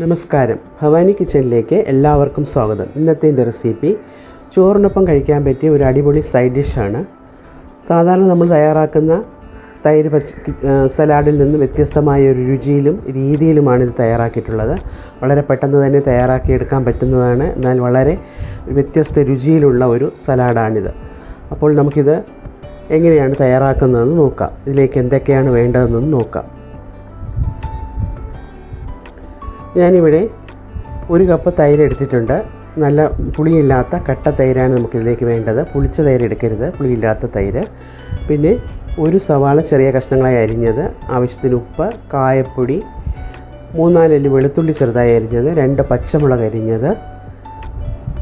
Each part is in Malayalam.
നമസ്കാരം. ഭവാനി കിച്ചണിലേക്ക് എല്ലാവർക്കും സ്വാഗതം. ഇന്നത്തെ റെസിപ്പി ചോറിനൊപ്പം കഴിക്കാൻ പറ്റിയ ഒരു അടിപൊളി സൈഡ് ഡിഷാണ് സാധാരണ നമ്മൾ തയ്യാറാക്കുന്ന തൈര് പച്ച സലാഡിൽ നിന്ന് വ്യത്യസ്തമായ ഒരു രുചിയിലും രീതിയിലുമാണ് ഇത് തയ്യാറാക്കിയിട്ടുള്ളത്. വളരെ പെട്ടെന്ന് തന്നെ തയ്യാറാക്കിയെടുക്കാൻ പറ്റുന്നതാണ്. എന്നാൽ വളരെ വ്യത്യസ്ത രുചിയിലുള്ള ഒരു സലാഡാണിത്. അപ്പോൾ നമുക്കിത് എങ്ങനെയാണ് തയ്യാറാക്കുന്നതെന്ന് നോക്കാം. ഇതിലേക്ക് എന്തൊക്കെയാണ് വേണ്ടതെന്നൊന്ന് നോക്കാം. ഞാനിവിടെ ഒരു കപ്പ് തൈര് എടുത്തിട്ടുണ്ട്. നല്ല പുളിയില്ലാത്ത കട്ട തൈരാണ് നമുക്കിതിലേക്ക് വേണ്ടത്. പുളിച്ച തൈര് എടുക്കരുത്. പുളിയില്ലാത്ത തൈര്. പിന്നെ ഒരു സവാള ചെറിയ കഷ്ണങ്ങളായി അരിഞ്ഞത്. ആവശ്യത്തിന് ഉപ്പ് കായപ്പൊടി മൂന്നാലല്ലി വെളുത്തുള്ളി ചെറുതായി അരിഞ്ഞത് രണ്ട് പച്ചമുളക് അരിഞ്ഞത്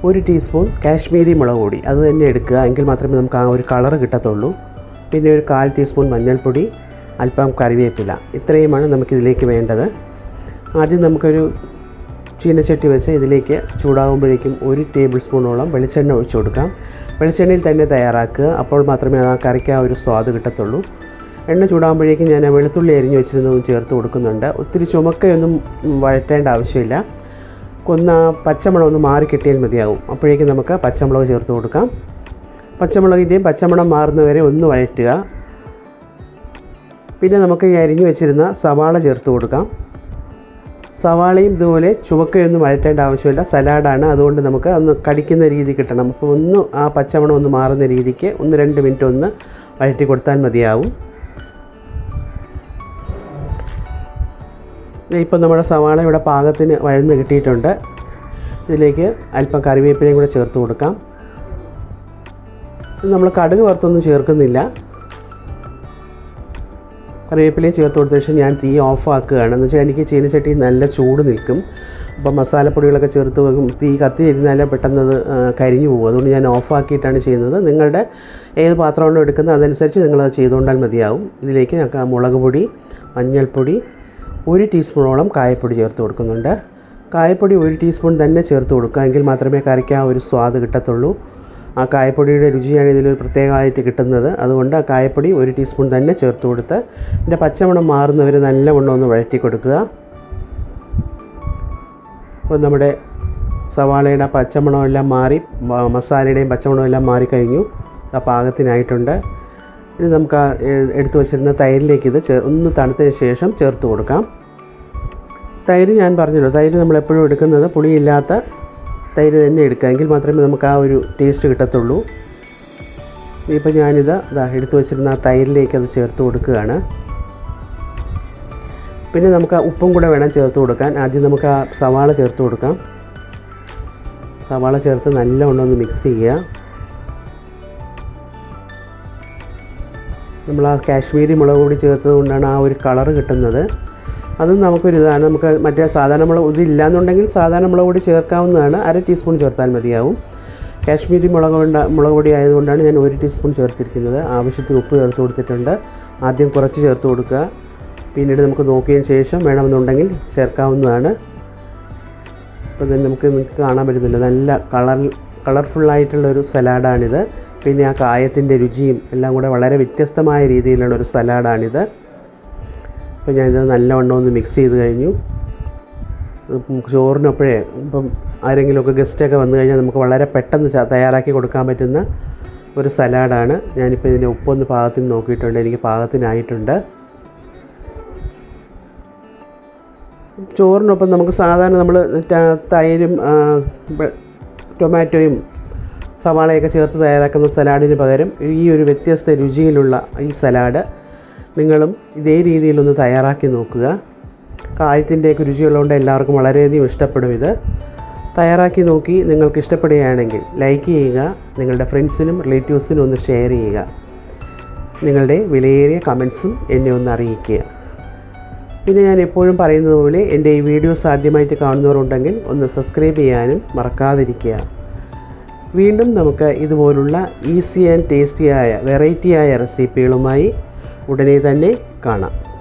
ഒരു ടീസ്പൂൺ കാശ്മീരി മുളക് പൊടി. അത് തന്നെ എടുക്കുക. എങ്കിൽ മാത്രമേ നമുക്ക് ആ ഒരു കളർ കിട്ടത്തുള്ളൂ. പിന്നെ ഒരു കാൽ ടീസ്പൂൺ മഞ്ഞൾപ്പൊടി അല്പം കറിവേപ്പില. ഇത്രയുമാണ് നമുക്കിതിലേക്ക് വേണ്ടത്. ആദ്യം നമുക്കൊരു ചീനച്ചട്ടി വെച്ച് ഇതിലേക്ക് ചൂടാകുമ്പോഴേക്കും ഒരു ടേബിൾ സ്പൂണോളം വെളിച്ചെണ്ണ ഒഴിച്ചു കൊടുക്കാം. വെളിച്ചെണ്ണയിൽ തന്നെ തയ്യാറാക്കുക. അപ്പോൾ മാത്രമേ ആ കറിക്ക് ആ ഒരു സ്വാദ് കിട്ടത്തുള്ളൂ. എണ്ണ ചൂടാകുമ്പോഴേക്കും ഞാൻ വെളുത്തുള്ളി അരിഞ്ഞ് വെച്ചിരുന്നതും ചേർത്ത് കൊടുക്കുന്നുണ്ട്. ഒത്തിരി ചുമക്കയൊന്നും വഴറ്റേണ്ട ആവശ്യമില്ല. കൊന്ന പച്ചമുളക് ഒന്ന് മാറി കിട്ടിയാൽ മതിയാകും. അപ്പോഴേക്കും നമുക്ക് പച്ചമുളക് ചേർത്ത് കൊടുക്കാം. പച്ചമുളകിന്റെയും പച്ചമണം മാറുന്നവരെ ഒന്ന് വഴറ്റുക. പിന്നെ നമുക്ക് ഈ അരിഞ്ഞു വെച്ചിരുന്ന സവാള ചേർത്ത് കൊടുക്കാം. സവാളയും ഇതുപോലെ ചുവക്കയൊന്നും വഴറ്റേണ്ട ആവശ്യമില്ല. സലാഡാണ് അതുകൊണ്ട് നമുക്ക് ഒന്ന് കടിക്കുന്ന രീതി കിട്ടണം. അപ്പോൾ ഒന്ന് ആ പച്ചമണം ഒന്ന് മാറുന്ന രീതിക്ക് ഒന്ന് രണ്ട് മിനിറ്റ് ഒന്ന് വഴറ്റി കൊടുത്താൽ മതിയാവും. ഇപ്പം നമ്മുടെ സവാള ഇവിടെ പാകത്തിന് വഴന്ന് കിട്ടിയിട്ടുണ്ട്. ഇതിലേക്ക് അല്പം കറിവേപ്പിലയും കൂടെ ചേർത്ത് കൊടുക്കാം. നമ്മൾ കടുക് വറുത്തൊന്നും ചേർക്കുന്നില്ല. കറിവേപ്പിലയും ചേർത്ത് കൊടുത്ത ശേഷം ഞാൻ തീ ഓഫ് ആക്കുകയാണ് എന്ന് വെച്ചാൽ എനിക്ക് ചീനച്ചട്ടി നല്ല ചൂട് നിൽക്കും. അപ്പോൾ മസാലപ്പൊടികളൊക്കെ ചേർത്ത് വെക്കും. തീ കത്തി ഇരുന്നാൽ പെട്ടെന്ന് അത് കരിഞ്ഞു പോകും. അതുകൊണ്ട് ഞാൻ ഓഫ് ആക്കിയിട്ടാണ് ചെയ്യുന്നത്. നിങ്ങളുടെ ഏത് പാത്രമാണോ എടുക്കുന്നത് അതനുസരിച്ച് നിങ്ങളത് ചെയ്തുകൊണ്ടാൽ മതിയാവും. ഇതിലേക്ക് ഞങ്ങൾക്ക് മുളക് പൊടി മഞ്ഞൾപ്പൊടി ഒരു ടീസ്പൂണോളം കായപ്പൊടി ചേർത്ത് കൊടുക്കുന്നുണ്ട്. കായപ്പൊടി ഒരു ടീസ്പൂൺ തന്നെ ചേർത്ത് കൊടുക്കുക എങ്കിൽ മാത്രമേ കറിക്ക് ആ ഒരു സ്വാദ് കിട്ടത്തുള്ളൂ. ആ കായപ്പൊടിയുടെ രുചിയാണ് ഇതിൽ പ്രത്യേകമായിട്ട് കിട്ടുന്നത്. അതുകൊണ്ട് ആ കായപ്പൊടി ഒരു ടീസ്പൂൺ തന്നെ ചേർത്ത് കൊടുത്ത് ഇതിന്റെ പച്ചമണം മാറുന്നവർ നല്ലവണ്ണം ഒന്ന് വഴറ്റി കൊടുക്കുക. അപ്പോൾ നമ്മുടെ സവാളയുടെ പച്ചമണമെല്ലാം മാറി മസാലയുടെയും പച്ചമണമെല്ലാം മാറിക്കഴിഞ്ഞു. ആ പാകത്തിനായിട്ടുണ്ട്. ഇനി നമുക്ക് ആ എടുത്തു വച്ചിരുന്ന തൈരിലേക്ക് ഇത് ചേർ ഒന്ന് തണുത്തതിന് ശേഷം ചേർത്ത് കൊടുക്കാം. തൈര് ഞാൻ പറഞ്ഞല്ലോ തൈര് നമ്മൾ എപ്പോഴും എടുക്കുന്നത് പുളിയില്ലാത്ത തൈര് തന്നെ എടുക്കുക. എങ്കിൽ മാത്രമേ നമുക്ക് ആ ഒരു ടേസ്റ്റ് കിട്ടത്തുള്ളൂ. ഇപ്പം ഞാനിത് ഇതാ എടുത്തു വച്ചിരുന്ന ആ തൈരിലേക്ക് അത് ചേർത്ത് കൊടുക്കുകയാണ്. പിന്നെ നമുക്ക് ആ ഉപ്പും കൂടെ വേണം ചേർത്ത് കൊടുക്കാൻ. ആദ്യം നമുക്ക് ആ സവാള ചേർത്ത് കൊടുക്കാം. സവാള ചേർത്ത് നല്ലവണ്ണം ഒന്ന് മിക്സ് ചെയ്യുക. നമ്മൾ ആ കാശ്മീരി മുളക് പൊടി ചേർത്തത് കൊണ്ടാണ് ആ ഒരു കളർ കിട്ടുന്നത്. അതും നമുക്കൊരു ഇതാണ്. നമുക്ക് മറ്റേ സാധാരണ മുളക് ഇതില്ല എന്നുണ്ടെങ്കിൽ സാധാരണ മുളക് പൊടി ചേർക്കാവുന്നതാണ്. അര ടീസ്പൂൺ ചേർത്താൽ മതിയാവും. കാശ്മീരി മുളക് കൊണ്ട മുളക് പൊടി ആയതുകൊണ്ടാണ് ഞാൻ ഒരു ടീസ്പൂൺ ചേർത്തിരിക്കുന്നത്. ആവശ്യത്തിന് ഉപ്പ് ചേർത്ത് കൊടുത്തിട്ടുണ്ട്. ആദ്യം കുറച്ച് ചേർത്ത് കൊടുക്കുക. പിന്നീട് നമുക്ക് നോക്കിയതിന് ശേഷം വേണമെന്നുണ്ടെങ്കിൽ ചേർക്കാവുന്നതാണ്. അപ്പോൾ നമുക്ക് നിങ്ങൾക്ക് കാണാൻ പറ്റുന്നില്ല നല്ല കളർ കളർഫുള്ളായിട്ടുള്ള ഒരു സലാഡാണിത്. പിന്നെ ആ കായത്തിന്റെ രുചിയും എല്ലാം കൂടെ വളരെ വ്യത്യസ്തമായ രീതിയിലുള്ള ഒരു സലാഡാണിത്. അപ്പോൾ ഞാനിത് നല്ലവണ്ണം ഒന്ന് മിക്സ് ചെയ്ത് കഴിഞ്ഞു. ചോറിനൊപ്പോഴേ ഇപ്പം ആരെങ്കിലുമൊക്കെ ഗസ്റ്റൊക്കെ വന്നു കഴിഞ്ഞാൽ നമുക്ക് വളരെ പെട്ടെന്ന് തയ്യാറാക്കി കൊടുക്കാൻ പറ്റുന്ന ഒരു സലാഡാണ്. ഞാനിപ്പോൾ ഇതിന്റെ ഉപ്പൊന്ന് പാകത്തിന് നോക്കിയിട്ടുണ്ട്. എനിക്ക് പാകത്തിനായിട്ടുണ്ട്. ചോറിനൊപ്പം നമുക്ക് സാധാരണ നമ്മൾ തൈരും ടൊമാറ്റോയും സവാളയൊക്കെ ചേർത്ത് തയ്യാറാക്കുന്ന സലാഡിന് പകരം ഈ ഒരു വ്യത്യസ്ത രുചിയിലുള്ള ഈ സലാഡ് നിങ്ങളും ഇതേ രീതിയിലൊന്ന് തയ്യാറാക്കി നോക്കുക. കായത്തിന്റെയൊക്കെ രുചിയുള്ളതുകൊണ്ട് എല്ലാവർക്കും വളരെയധികം ഇഷ്ടപ്പെടും ഇത്. തയ്യാറാക്കി നോക്കി നിങ്ങൾക്ക് ഇഷ്ടപ്പെടുകയാണെങ്കിൽ ലൈക്ക് ചെയ്യുക നിങ്ങളുടെ ഫ്രണ്ട്സിനും റിലേറ്റീവ്സിനും ഒന്ന് ഷെയർ ചെയ്യുക. നിങ്ങളുടെ വിലയേറിയ കമൻസും എന്നെ ഒന്ന് അറിയിക്കുക. പിന്നെ ഞാൻ എപ്പോഴും പറയുന്നത് പോലെ എന്റെ ഈ വീഡിയോസ് ആദ്യമായിട്ട് കാണുന്നവരുണ്ടെങ്കിൽ ഒന്ന് സബ്സ്ക്രൈബ് ചെയ്യാനും മറക്കാതിരിക്കുക. വീണ്ടും നമുക്ക് ഇതുപോലുള്ള ഈസി ആൻഡ് ടേസ്റ്റിയായ വെറൈറ്റിയായ റെസിപ്പികളുമായി ഉടനെ തന്നെ കാണാം.